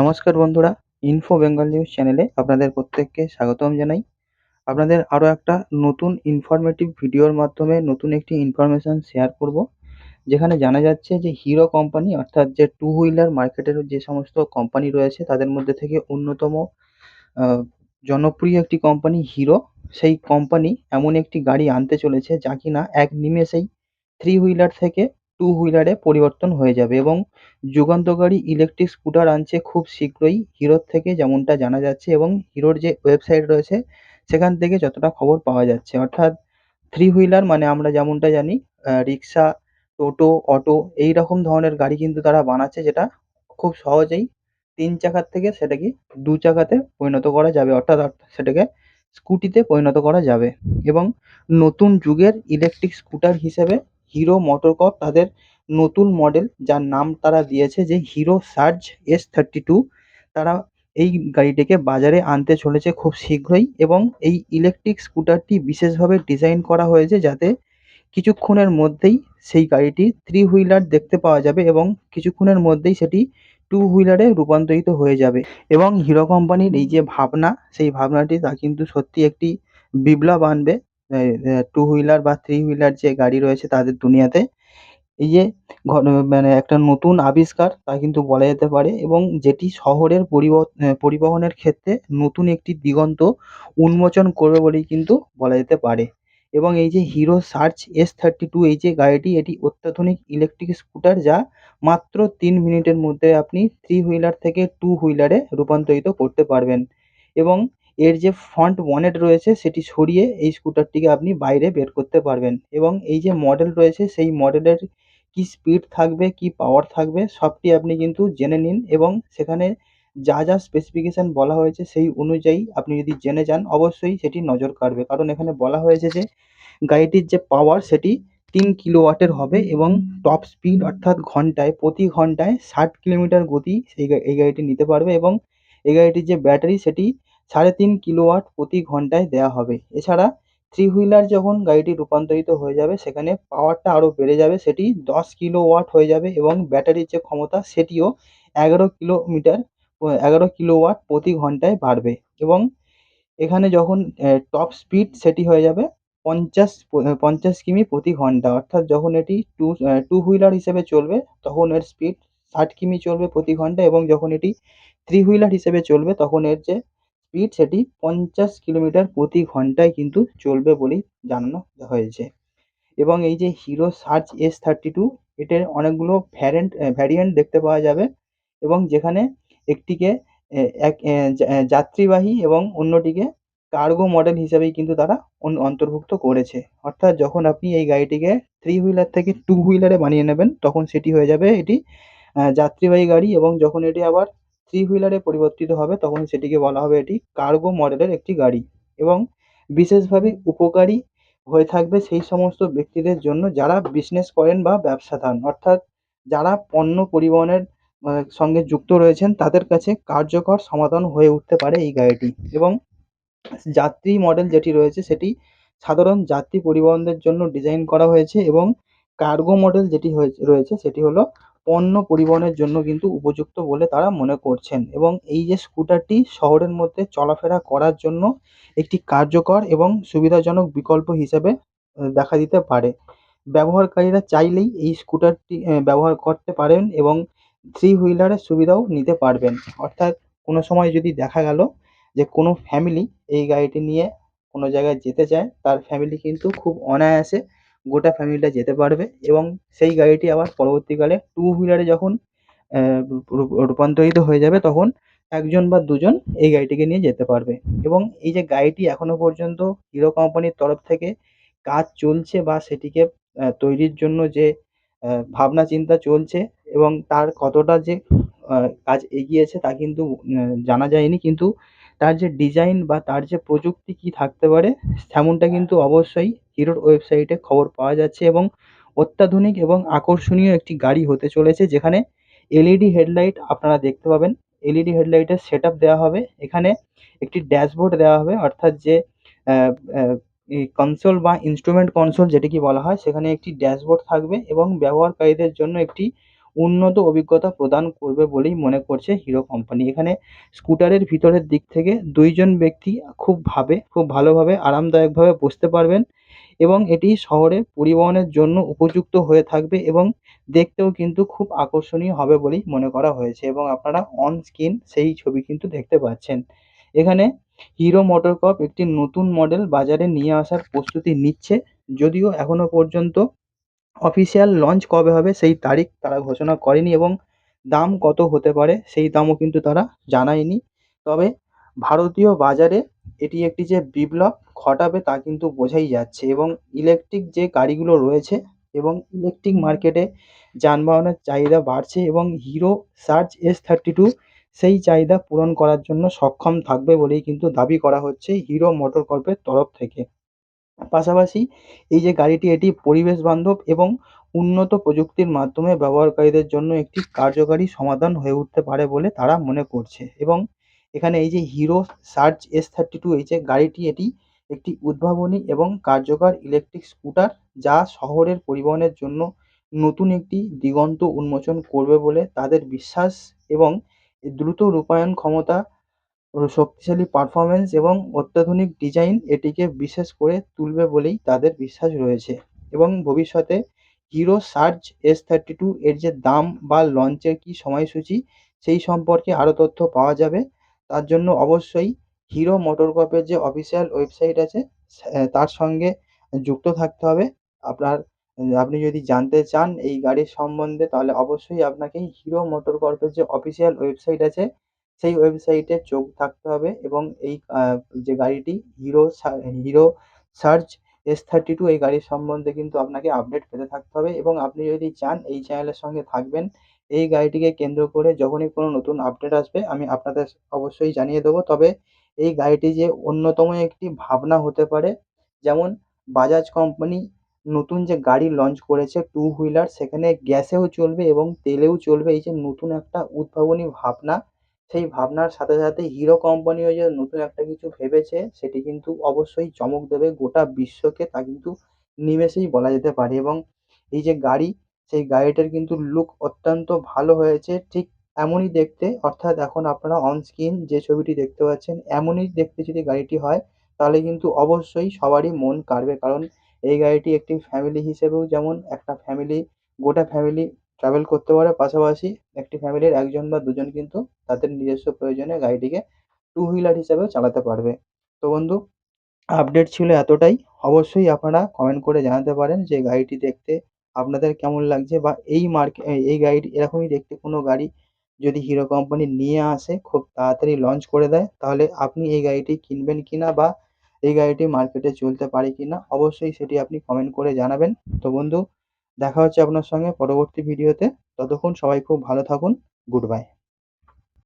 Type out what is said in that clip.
নমস্কার বন্ধুরা info Bengal news চ্যানেলে আপনাদের প্রত্যেককে স্বাগতম জানাই। আপনাদের আরও একটা নতুন ইনফরমেটিভ ভিডিওর মাধ্যমে নতুন একটি ইনফরমেশান শেয়ার করব, যেখানে জানা যাচ্ছে যে হিরো কোম্পানি অর্থাৎ যে টু হুইলার মার্কেটের যে সমস্ত কোম্পানি রয়েছে, তাদের মধ্যে থেকে অন্যতম জনপ্রিয় একটি কোম্পানি হিরো সেই কোম্পানি এমন একটি গাড়ি আনতে চলেছে যা কিনা এক নিমেষেই থ্রি হুইলার থেকে টু হুইলারে পরিবর্তন হয়ে যাবে এবং যুগান্তকারী ইলেকট্রিক স্কুটার আনছে খুব শীঘ্রই হিরোর থেকে যেমনটা জানা যাচ্ছে এবং হিরোর যে ওয়েবসাইট রয়েছে সেখান থেকে যতটা খবর পাওয়া যাচ্ছে। অর্থাৎ থ্রি হুইলার মানে আমরা যেমনটা জানি রিক্সা, টোটো, অটো এই রকম ধরনের গাড়ি কিন্তু তারা বানাচ্ছে যেটা খুব সহজেই তিন চাকার থেকে সেটাকে দু চাকাতে পরিণত করা যাবে। অর্থাৎ সেটাকে স্কুটিতে পরিণত করা যাবে এবং নতুন যুগের ইলেকট্রিক স্কুটার হিসেবে হিরো মোটোকর্প তাদের নতুন মডেল, যার নাম তারা দিয়েছে যে Hero Surge S thirty two. তারা এই গাড়িটিকে বাজারে আনতে চলেছে খুব শীঘ্রই এবং এই ইলেকট্রিক স্কুটারটি বিশেষভাবে ডিজাইন করা হয়েছে যাতে কিছুক্ষণের মধ্যেই সেই গাড়িটি থ্রি হুইলার দেখতে পাওয়া যাবে এবং কিছুক্ষণের মধ্যেই সেটি টু হুইলারে রূপান্তরিত হয়ে যাবে। এবং হিরো কোম্পানির এই যে ভাবনা, সেই ভাবনাটি তা কিন্তু সত্যি একটি বিপ্লব আনবে। টু হুইলার বা থ্রি হুইলার যে গাড়ি রয়েছে তাদের দুনিয়াতে, এই যে মানে একটা নতুন আবিষ্কার তা কিন্তু বলা যেতে পারে এবং যেটি শহরের পরিব পরিবহনের ক্ষেত্রে নতুন একটি দিগন্ত উন্মোচন করবে বলেই কিন্তু বলা যেতে পারে। এবং এই যে Hero Surge S thirty two এই যে গাড়িটি এটি অত্যাধুনিক ইলেকট্রিক স্কুটার যা মাত্র তিন মিনিটের মধ্যে আপনি থ্রি হুইলার থেকে টু হুইলারে রূপান্তরিত করতে পারবেন। এবং এর যে ফ্রন্ট বনেট রয়েছে সেটি সরিয়ে এই স্কুটারটিকে আপনি বাইরে বের করতে পারবেন এবং এই যে মডেল রয়েছে সেই মডেলের কি স্পিড থাকবে, কি পাওয়ার থাকবে সবটি আপনি কিন্তু জেনে নিন এবং সেখানে যা যা স্পেসিফিকেশান বলা হয়েছে সেই অনুযায়ী আপনি যদি জেনে যান অবশ্যই সেটি নজর কাড়বে। কারণ এখানে বলা হয়েছে যে গাড়িটির যে পাওয়ার সেটি তিন কিলোওয়াটের হবে এবং টপ স্পিড অর্থাৎ ঘন্টায়, প্রতি ঘন্টায় ষাট কিলোমিটার গতি সেই এই গাড়িটি নিতে পারবে এবং এই গাড়িটির যে ব্যাটারি সেটি সাড়ে তিন কিলোওয়াট প্রতি ঘন্টায় দেওয়া হবে। এছাড়া থ্রি হুইলার যখন গাড়িটি রূপান্তরিত হয়ে যাবে, সেখানে পাওয়ারটা আরও বেড়ে যাবে, সেটি দশ কিলোওয়াট হয়ে যাবে এবং ব্যাটারির যে ক্ষমতা, সেটিও এগারো কিলোমিটার, এগারো কিলোওয়াট প্রতি ঘন্টায় বাড়বে এবং এখানে যখন টপ স্পিড সেটি হয়ে যাবে পঞ্চাশ পঞ্চাশ কিমি প্রতি ঘণ্টা। অর্থাৎ যখন এটি টু টু হুইলার হিসেবে চলবে, তখন এর স্পিড ষাট কিমি চলবে প্রতি ঘণ্টা এবং যখন এটি থ্রি হুইলার হিসেবে চলবে, তখন এর যে স্পিড সেটি পঞ্চাশ কিলোমিটার প্রতি ঘন্টায় কিন্তু চলবে বলেই জানানো হয়েছে। এবং এই যে Hero Surge S thirty two এটার অনেকগুলো ভ্যারেন্ট ভ্যারিয়েন্ট দেখতে পাওয়া যাবে। এবং যেখানে একটিকে এক যাত্রীবাহী এবং অন্যটিকে কার্গো মডেল হিসেবেই কিন্তু তারা অন্তর্ভুক্ত করেছে। অর্থাৎ যখন আপনি এই গাড়িটিকে থ্রি হুইলার থেকে টু হুইলারে বানিয়ে নেবেন, তখন সেটি হয়ে যাবে এটি যাত্রীবাহী গাড়ি এবং যখন এটি আবার থ্রি হুইলারে পরিবর্তিত হবে, তখন সেটিকে বলা হবে এটি কার্গো মডেলের একটি গাড়ি এবং বিশেষভাবে উপকারী হয়ে থাকবে সেই সমস্ত ব্যক্তিদের জন্য যারা বিজনেস করেন বা ব্যবসাদার অর্থাৎ যারা পণ্য পরিবহনের সঙ্গে যুক্ত রয়েছেন, তাদের কাছে কার্যকর সমাধান হয়ে উঠতে পারে এই গাড়িটি এবং যাত্রী মডেল যেটি রয়েছে, সেটি সাধারণ যাত্রী পরিবহনদের জন্য ডিজাইন করা হয়েছে এবং কার্গো মডেল যেটি হয়েছে, রয়েছে, সেটি হলো পণ্য পরিবহনের জন্য কিন্তু উপযুক্ত বলে তারা মনে করছেন। এবং এই যে স্কুটারটি শহরের মধ্যে চলাফেরা করার জন্য একটি কার্যকর এবং সুবিধাজনক বিকল্প হিসেবে দেখা দিতে পারে। ব্যবহারকারীরা চাইলেই এই স্কুটারটি ব্যবহার করতে পারেন এবং থ্রি হুইলারের সুবিধাও নিতে পারবেন। অর্থাৎ কোনো সময় যদি দেখা গেল যে কোনো ফ্যামিলি এই গাড়িটি নিয়ে কোনো জায়গায় যেতে চায়, তার ফ্যামিলি কিন্তু খুব অনায়াসে গোটা ফ্যামিলিটা যেতে পারবে এবং সেই গাড়িটি আবার পরবর্তীকালে টু হুইলারে যখন আহ, রূপান্তরিত হয়ে যাবে তখন একজন বা দুজন এই গাড়িটিকে নিয়ে যেতে পারবে এবং এই যে গাড়িটি এখনও পর্যন্ত হিরো কোম্পানির তরফ থেকে কাজ চলছে বা সেটিকে আহ, তৈরির জন্য যে আহ, ভাবনা চিন্তা চলছে এবং তার কতটা যে আহ, কাজ এগিয়েছে তা কিন্তু জানা যায়নি। কিন্তু তার যে ডিজাইন বা তার যে প্রযুক্তি কি থাকতে পারে তেমনটা কিন্তু অবশ্যই হিরোর ওয়েবসাইটে খবর পাওয়া যাচ্ছে এবং অত্যাধুনিক এবং আকর্ষণীয় একটি গাড়ি হতে চলেছে যেখানে এলইডি হেডলাইট আপনারা দেখতে পাবেন। এলইডি হেডলাইটের সেট আপ দেওয়া হবে। এখানে একটি ড্যাশবোর্ড দেওয়া হবে, অর্থাৎ যে কনসোল বা ইনস্ট্রুমেন্ট কনসোল যেটিকে বলা হয়, সেখানে একটি ড্যাশবোর্ড থাকবে এবং ব্যবহারকারীদের জন্য একটি উন্নত অভিজ্ঞতা প্রদান করবে বলেই মনে করছে হিরো কোম্পানি এখানে স্কুটারের ভিতরের দিক থেকে দুইজন ব্যক্তি খুব ভাবে, খুব ভালোভাবে, আরামদায়কভাবে বসতে পারবেন এবং এটি শহরে পরিবহনের জন্য উপযুক্ত হয়ে থাকবে এবং দেখতেও কিন্তু খুব আকর্ষণীয় হবে বলেই মনে করা হয়েছে এবং আপনারা অন স্ক্রিন সেই ছবি কিন্তু দেখতে পাচ্ছেন। এখানে হিরো মোটোকর্প একটি নতুন মডেল বাজারে নিয়ে আসার প্রস্তুতি নিচ্ছে, যদিও এখনও পর্যন্ত অফিসিয়াল লঞ্চ কবে হবে সেই তারিখ তারা ঘোষণা করেনি এবং দাম কত হতে পারে সেই দামও কিন্তু তারা জানায়নি। তবে ভারতীয় বাজারে এটি একটি যে বিপ্লব ঘটাবে তা কিন্তু বোঝাই যাচ্ছে এবং ইলেকট্রিক যে গাড়িগুলো রয়েছে এবং ইলেকট্রিক মার্কেটে যানবাহনের চাহিদা বাড়ছে এবং Hero Surge S thirty two সেই চাহিদা পূরণ করার জন্য সক্ষম থাকবে বলেই কিন্তু দাবি করা হচ্ছে হিরো মোটোকর্পের তরফ থেকে। পাশাপাশি এই যে গাড়িটি, এটি পরিবেশ বান্ধব এবং উন্নত প্রযুক্তির মাধ্যমে ব্যবহারকারীদের জন্য একটি কার্যকারী সমাধান হয়ে উঠতে পারে বলে তারা মনে করছে। এবং এখানে এই যে Hero Surge S thirty two, এই যে গাড়িটি, এটি একটি উদ্ভাবনী এবং কার্যকর ইলেকট্রিক স্কুটার যা শহরের পরিবহনের জন্য নতুন একটি দিগন্ত উন্মোচন করবে বলে তাদের বিশ্বাস এবং দ্রুত রূপায়ণ ক্ষমতা শক্তিশালী পারফরমেন্স এবং অত্যাধুনিক ডিজাইন এটিকে বিশেষ করে তুলবে বলেই তাদের বিশ্বাস রয়েছে। এবং ভবিষ্যতে Hero Surge S thirty two এর যে দাম বা লঞ্চের কী সময়সূচি সেই সম্পর্কে আরও তথ্য পাওয়া যাবে। তার জন্য অবশ্যই হিরো মোটোকর্পের যে অফিসিয়াল ওয়েবসাইট আছে তার সঙ্গে যুক্ত থাকতে হবে। আপনার, আপনি যদি জানতে চান এই গাড়ির সম্বন্ধে, তাহলে অবশ্যই আপনাকে হিরো মোটোকর্পের যে অফিসিয়াল ওয়েবসাইট আছে সেই ওয়েবসাইটে চোখ থাকতে হবে এবং এই যে গাড়িটি Hero Hero Surge S thirty two এই গাড়ির সম্বন্ধে কিন্তু আপনাকে আপডেট পেতে থাকতে হবে এবং আপনি যদি চান এই চ্যানেলের সঙ্গে থাকবেন, এই গাড়িটিকে কেন্দ্র করে যখনই কোনো নতুন আপডেট আসবে আমি আপনাদের অবশ্যই জানিয়ে দেবো। তবে এই গাড়িটি যে অন্যতম একটি ভাবনা হতে পারে, যেমন বাজাজ কোম্পানি নতুন যে গাড়ি লঞ্চ করেছে টু হুইলার সেখানে গ্যাসেও চলবে এবং তেলেও চলবে, এই যে নতুন একটা উদ্ভাবনী ভাবনা সেই ভাবনার সাথে সাথে হিরো কোম্পানিও যে নতুন একটা কিছু ভেবেছে, সেটি কিন্তু অবশ্যই চমক দেবে গোটা বিশ্বকে, তা কিন্তু নিমেষেই বলা যেতে পারে। এবং এই যে গাড়ি, সেই গাড়িটার কিন্তু লুক অত্যন্ত ভালো হয়েছে। ঠিক এমনই দেখতে, অর্থাৎ এখন আপনারা অন স্ক্রিন যে ছবিটি দেখতে পাচ্ছেন, এমনই দেখতে যদি গাড়িটি হয়, তাহলে কিন্তু অবশ্যই সবারই মন কাড়বে। কারণ এই গাড়িটি একটি ফ্যামিলি হিসেবেও যেমন একটা ফ্যামিলি গোটা ফ্যামিলি ট্রাভেল করতে পারে। পাশাপাশি একটি ফ্যামিলির একজন বা দুজন কিন্তু তাদের নিজস্ব প্রয়োজনে গাড়িটিকে টু হুইলার হিসাবেও চালাতে পারবে। তো বন্ধু আপডেট ছিল এতটাই। অবশ্যই আপনারা কমেন্ট করে জানাতে পারেন যে গাড়িটি দেখতে আপনাদের কেমন লাগছে বা এই মার্কে এই গাড়িটি, এরকমই দেখতে কোনো গাড়ি যদি হিরো কোম্পানি নিয়ে আসে, খুব তাড়াতাড়ি লঞ্চ করে দেয়, তাহলে আপনি এই গাড়িটি কিনবেন কি না বা এই গাড়িটি মার্কেটে চলতে পারে কি না অবশ্যই সেটি আপনি কমেন্ট করে জানাবেন। তো বন্ধু দেখা হচ্ছে আপনার সঙ্গে পরবর্তী ভিডিওতে ততক্ষণ সবাই খুব ভালো থাকুন। Good bye